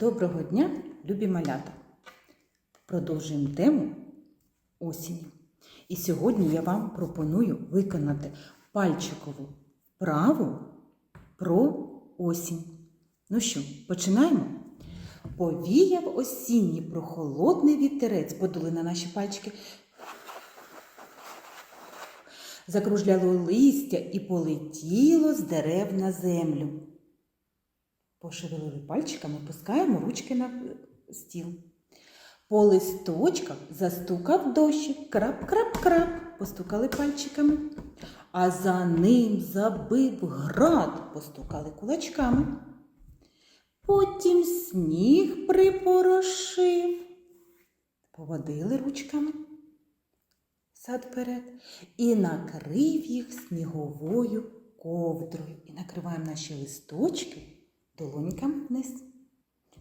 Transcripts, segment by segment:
Доброго дня, любі малята! Продовжуємо тему осені. І сьогодні я вам пропоную виконати пальчикову вправу про осінь. Ну що, починаємо? Повіяв осінній прохолодний вітерець, подули на наші пальчики. Закружляло листя і полетіло з дерев на землю. Пошевелили пальчиками, пускаємо ручки на е, стіл. По листочках застукав дощик, крап-крап-крап, постукали пальчиками. А за ним забив град, постукали кулачками. Потім сніг припорошив, поводили ручками сад вперед і накрив їх сніговою ковдрою. І накриваємо наші листочки долоньками вниз.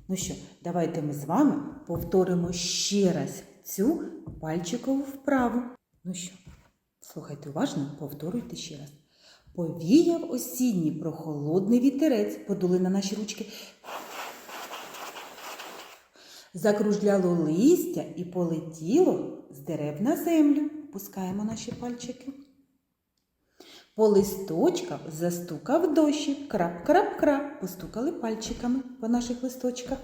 Ну що, давайте ми з вами повторимо ще раз цю пальчикову вправу. Ну що, слухайте уважно, повторюйте ще раз. Повіяв осінній прохолодний вітерець, подули на наші ручки. Закружляло листя і полетіло з дерев на землю. Пускаємо наші пальчики. По листочках застукав дощик, крап-крап-крап, постукали пальчиками по наших листочках.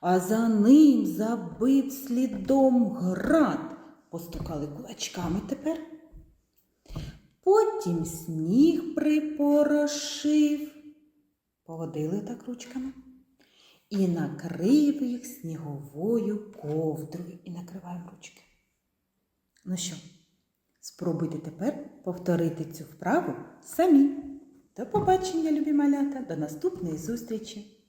А за ним забив слідом град, постукали кулачками тепер. Потім сніг припорошив, поводили так ручками. І накрив їх сніговою ковдрою. І накриваємо ручки. Ну що, спробуйте тепер повторити цю вправу самі. До побачення, любі малята, до наступної зустрічі!